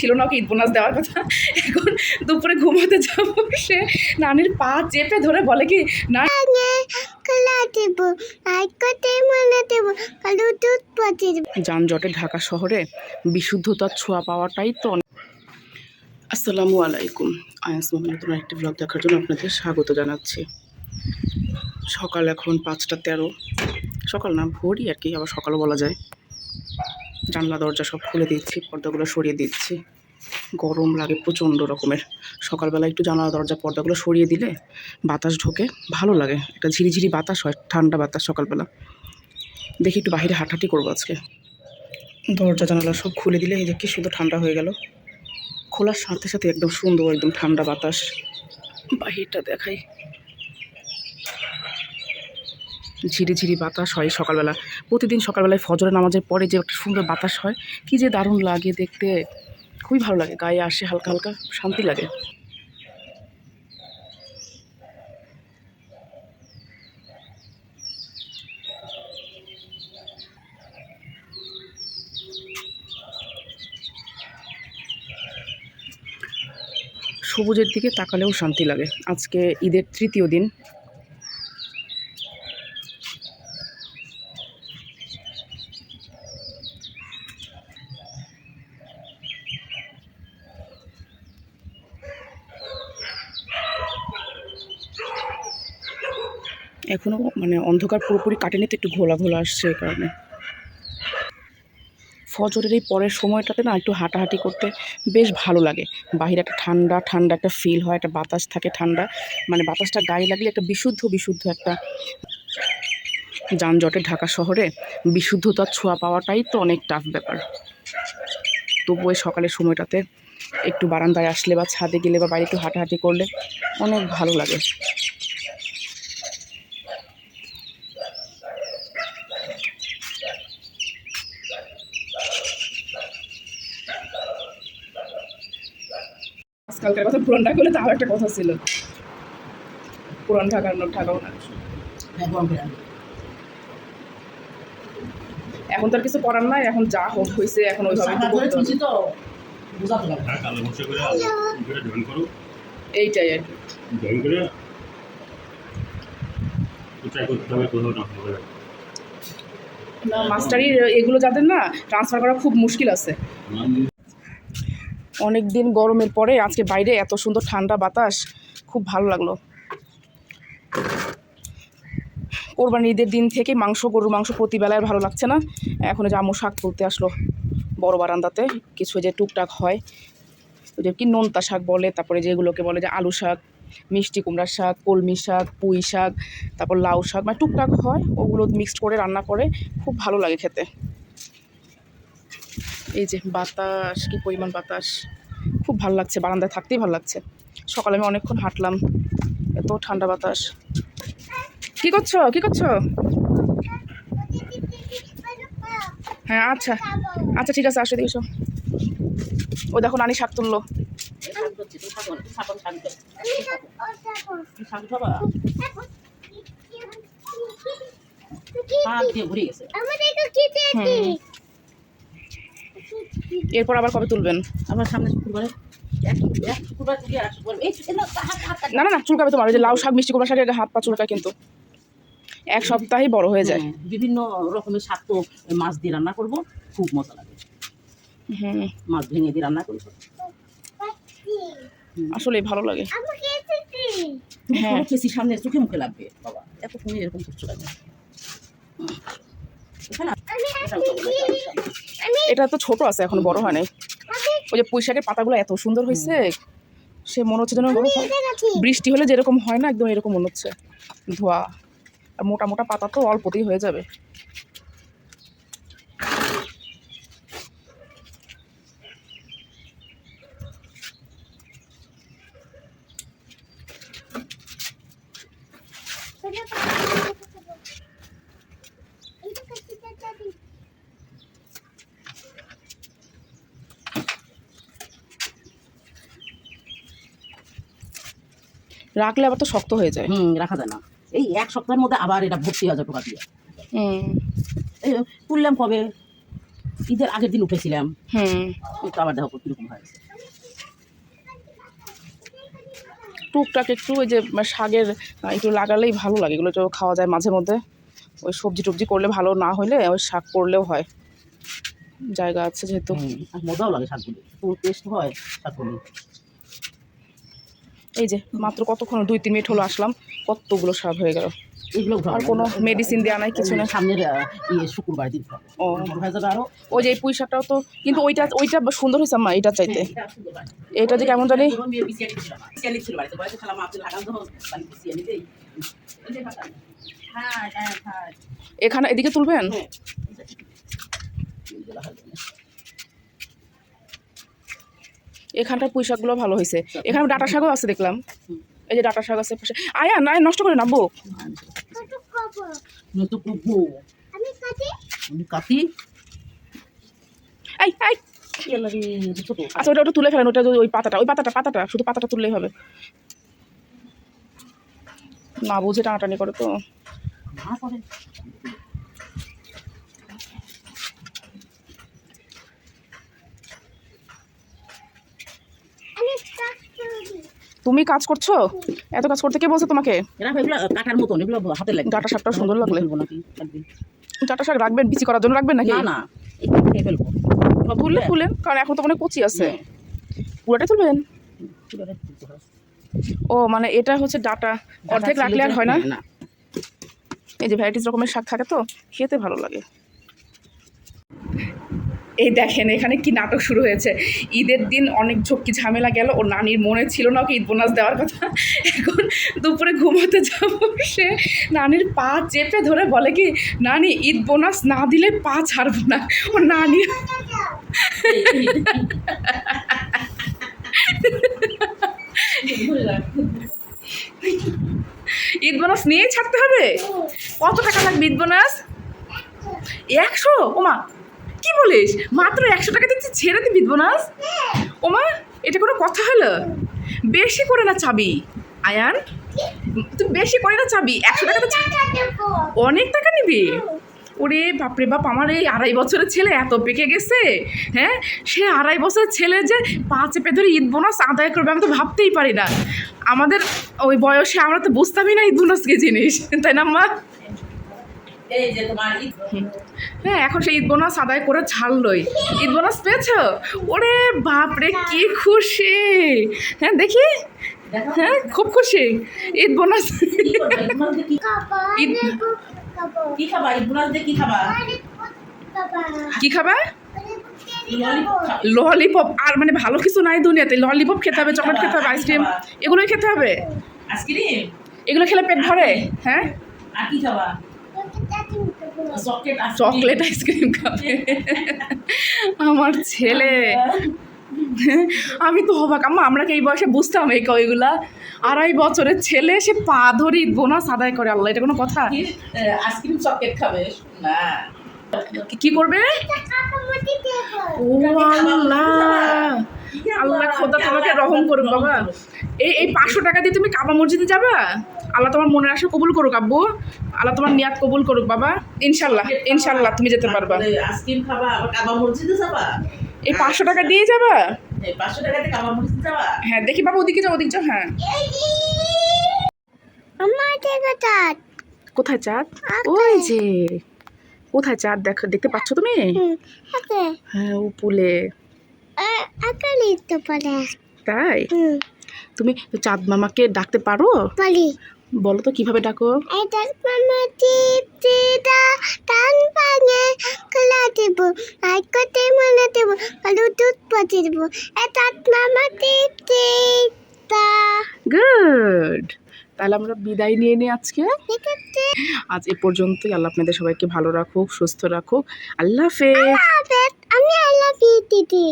ছিল না ওকে ঈদ বোনাস দেওয়ার কথা। এখন দুপুরে ঘুমাতে যাব, সে নানির পা চেপে ধরে বলে কি না যানজটে ঢাকা শহরে, বিশুদ্ধতার ছোঁয়া পাওয়াটাই তো আসসালামু আলাইকুম। আয়াস মোহাম্মদ নতুন একটি ব্লগ দেখার জন্য আপনাদের স্বাগত জানাচ্ছি। সকাল এখন পাঁচটা তেরো। সকাল না, ভোরই আর কি, আবার সকালও বলা যায়। জানলা, দরজা সব খুলে দিচ্ছি, পর্দাগুলো সরিয়ে দিচ্ছি। গরম লাগে প্রচণ্ড রকমের। সকালবেলা একটু জানলা, দরজা, পর্দাগুলো সরিয়ে দিলে বাতাস ঢোকে, ভালো লাগে। একটা ঝিরিঝিরি বাতাস হয়, ঠান্ডা বাতাস সকালবেলা। দেখি একটু বাইরে হাঁটাহাঁটি করব আজকে। দরজা, জানালা সব খুলে দিলে, এই যে কি সুন্দর ঠান্ডা হয়ে গেল। খোলার সাথে সাথে একদম সুন্দর, একদম ঠান্ডা বাতাস। বাহিরটা দেখাই। ঝিরিঝিরি বাতাস হয় সকালবেলা। প্রতিদিন সকালবেলায় ফজরের নামাজের পরে যে একটা সুন্দর বাতাস হয়, কি যে দারুণ লাগে দেখতে। খুবই ভালো লাগে, গায়ে আসে হালকা হালকা শান্তি লাগে। সবুজের দিকে তাকালেও শান্তি লাগে। আজকে ঈদের তৃতীয় দিন। এখনও মানে অন্ধকার পুরোপুরি কাটেনি তো, একটু ঘোলা ঘোলা আসছে এই কারণে। ফজরের এই পরের সময়টাতে না একটু হাঁটাহাঁটি করতে বেশ ভালো লাগে। বাহিরে একটা ঠান্ডা ঠান্ডা একটা ফিল হয়, একটা বাতাস থাকে ঠান্ডা। মানে বাতাসটা গায়ে লাগলে একটা বিশুদ্ধ বিশুদ্ধ একটা যানজটে ঢাকা শহরে বিশুদ্ধতার ছোঁয়া পাওয়াটাই তো অনেক টাফ ব্যাপার। তবুও এই সকালের সময়টাতে একটু বারান্দায় আসলে বা ছাদে গেলে বা একটু হাঁটাহাঁটি করলে অনেক ভালো লাগে। আজকালকার কথা পুরান ঢাকা হলে তাও একটা কথা ছিল। পুরান ঢাকার নোট ঢাকাও না। এখন তো আর কিছু করার নাই এখন যা হোক হয়েছে এখন ওইভাবে তো। হ্যাঁ এইটাই আর না মাস্টারির এগুলো যাদের না ট্রান্সফার করা খুব মুশকিল আছে। অনেক দিন গরমের পরে আজকে বাইরে এত সুন্দর ঠান্ডা বাতাস, খুব ভালো লাগল। কোরবানি ঈদের দিন থেকে মাংস, গরুর মাংস প্রতিবেলায় ভালো লাগছে না। এখন যে আম্মু শাক তুলতে আসলো বড় বারান্দাতে। কিছু যে টুকটাক হয়। ওই যে কি নোনতা শাক বলে, তারপরে যেগুলোকে বলে যে আলু শাক, মিষ্টি কুমড়ার শাক, কলমি শাক, পুঁই শাক, তারপর লাউ শাক মানে টুকটাক হয়। ওগুলো মিক্সড করে রান্না করে, খুব ভালো লাগে খেতে। এই যে বাতাস কি পরিমাণ বাতাস। খুব ভালো লাগছে বারান্দায় থাকতেই ভালো লাগছে। সকালে আমি অনেকক্ষণ হাঁটলাম এত ঠান্ডা বাতাস। কি করছ? কি করছ? হ্যাঁ আচ্ছা। আচ্ছা ঠিক আছে আসো দিয়ে ও দেখো নানি শাক তুললো। হুম। এরপর আবার কবে তুলবেন? আমার সামনে শুক্রবারে। না। না না না চুলকাবে তোমার ওই যে লাউ শাক মিষ্টি কুমড়া শাকের হাত পা চুলকায় কিন্তু। এক সপ্তাহেই বড় হয়ে যায়। হ্যাঁ, বিভিন্ন রকমের শাক তো মাছ দিয়ে রান্না করব খুব মজা লাগে। হুম। মাছ ভেঙে দিয়ে রান্না করব আসলে ভালো লাগে। হ্যাঁ। খেসি সামনে চোখে মুখে লাগবে বাবা। এত তুমি এরকম করছ কেন? এটা তো ছোট আছে এখন বড় হয় নাই। ওই যে পুঁইশাকের পাতাগুলো এত সুন্দর হয়েছে সে মনে হচ্ছে যেন বৃষ্টি হলে যেরকম হয় না একদম এরকম মনে হচ্ছে। ধোয়া। আর মোটা মোটা পাতা তো অল্পতেই হয়ে যাবে। রাখলে আবার তো শক্ত হয়ে যায়। হুম রাখা যায় না। এই এক সপ্তাহের মধ্যে আবার এটা ভর্তি হয়ে যাবে পোকা দিয়ে। তুললাম কবে? ঈদের আগের দিন উঠেছিলাম। হুম। আবার দেখো কীরকম হয়েছে। টুকটাক একটু ওই যে শাকের একটু লাগালেই ভালো লাগে। এগুলো তো খাওয়া যায় মাঝে মধ্যে। ওই সবজি টবজি করলে ভালো না হলে ওই শাক করলেও হয়। জায়গা আছে যেহেতু। মজাও লাগে শাকগুলো। টেস্ট হয় শাকগুলো। এই যে মাত্র কতক্ষণ দুই তিন মিনিট হলো আসলাম কতগুলো শাক হয়ে গেল এগুলো আর কোনো medicine দেয়া নাই, কিছু না? সামনের ইয়ে শুক্রবার দিন ও হয়ে ওই যে এই পুঁই শাকটাও তো কিন্তু ওইটা ওইটা সুন্দর হয়েছে আম্মা এটা চাইতে এটা যে কেমন জানি গরম দিয়ে বিছিয়ে এখানটার পুঁই শাকগুলো ভালো হয়েছে। এখানে ডাটা শাকও আছে দেখলাম। এই যে ডাটা শাক আছে পাশে। আয়া না নষ্ট করে কাটি। এই এই। আচ্ছা ওটা ওটা তুলে ফেলেন ওটা ওই পাতাটা ওই পাতাটা পাতাটা শুধু পাতাটা তুললেই হবে। না বুঝে টানাটানি করে তো না করে। আমি কাটি তুমি কাজ করছ? এত কাজ করতে কে বলছে তোমাকে? কাটার মতন এগুলো হাতে লাগে ডাঁটা শাকটাও সুন্দর লাগলে। ডাটা শাক রাখবেন বিচি করার জন্য রাখবেন নাকি? না তুললে তুলেন কারণ এখন তো অনেক কচি আছে। হ্যাঁ। পুরোটাই তুলবেন। ও মানে এটা হচ্ছে ডাটা। অর্ধেক রাখলে আর হয় না? না। এই যে ভ্যারাইটিস রকমের শাক থাকে তো খেতে ভালো লাগে। এই দেখেন, এখানে কি নাটক শুরু হয়েছে। ঈদের দিন অনেক ঝক্কি ঝামেলা গেল, ওর নানির মনে ছিল না ওকে ঈদ বোনাস দেওয়ার কথা। এখন দুপুরে ঘুমাতে যাব, সে নানির পা চেপে ধরে বলে কি, নানি ঈদ বোনাস না দিলে পা ছাড়বো না। ওর নানি ঈদ বোনাস নিয়েই ছাড়তে হবে? কত টাকা লাগবে ঈদ বোনাস একশো? ওমা কি বলিস? মাত্র একশো টাকা দিচ্ছি, ছেড়ে দিবি বোনাস? ওমা, এটা কোনো কথা হলো? বেশি করে না চাবি। আয়ান, তুই বেশি করে না চাবি। একশো টাকা তো অনেক টাকা নিবি? ওরে বাপরে বাপ, আমার এই আড়াই বছরের ছেলে এত পেকে গেছে হ্যাঁ? সে আড়াই বছরের ছেলে যে পা চেপে ধরে ঈদ বোনাস আদায় করবে, আমি তো ভাবতেই পারি না। আমাদের ওই বয়সে আমরা তো বুঝতামই না ঈদ বোনাস কি জিনিস, তাই না, মা? এই যে তোমার ঈদ হ্যাঁ এখন সেই ঈদ বোনাস আদায় করে ছাড়লই। ঈদ বোনাস পেয়েছ? ওরে বাপরে কি খুশি। হ্যাঁ দেখি। হ্যাঁ খুব খুশি। ঈদ বোনাস ঈদ কি- খাব? ঈদ দেবো খাব কি খাবা? ঈদ বোনাস দিয়ে কি খাবা? কি খাবা? ললিপপ ললিপপ আর মানে ভালো কিছু নাই দুনিয়াতে। ললিপপ খেতে হবে চকলেট খেতে হবে আইসক্রিম এগুলোই খেতে হবে। আইসক্রিম এগুলো খেলে পেট ভরে হ্যাঁ? আর কি খাবা? চকলেট চকলেট আইসক্রিম খাবে। আমার ছেলে। আমি তো হবাক আম্মা আমরা কি এই বয়সে বুঝতাম এই কইগুলা? আড়াই বছরের ছেলে সে পা ধরে বোনাস আদায় করে আল্লাহ এটা কোনো কথা? আইসক্রিম চকলেট খাবে? না। কি- কি করবে ও আল্লাহ। আল্লাহ খোদা তোমাকে রহম করুক বাবা। এই এই পাঁচশো টাকা দিয়ে তুমি কাবা মসজিদে যাবা? আল্লাহ তোমার মনের আশা কবুল করুক আব্বু। আল্লাহ তোমার নিয়াত কবুল করুক বাবা। ইনশাল্লাহ ইনশাল্লাহ তুমি যেতে পারবা। এই পাঁচশো টাকা দিয়ে যাবা? এই পাঁচশো টাকাতে কাবা মসজিদে যাবা? হ্যাঁ দেখি বাবা ওদিকে যাও ওদিকে যাও হ্যাঁ। কোথায় চাঁদ? ওই যে। কোথায় চাঁদ দেখ দেখতে পাচ্ছ তুমি? হ্যাঁ ও আকালি তো পারে তাই? তুমি চাঁদ মামাকে ডাকতে পারো? পারি বলো তো কীভাবে ডাকো? এটা মামা টিপ টিটা টান পানে কলা দেব আর কতে মনে দেব কালু দুধ পাতি দেব। এটা মামা টিপ টিটা গুড। তাহলে আমরা বিদায় নিয়ে নিই আজকে। আজ এ পর্যন্তই। আল্লাহ আপনাদের সবাইকে ভালো রাখুক সুস্থ রাখুক। আল্লাহ হাফেজ। আমি আই লাভ ইউ দিদি।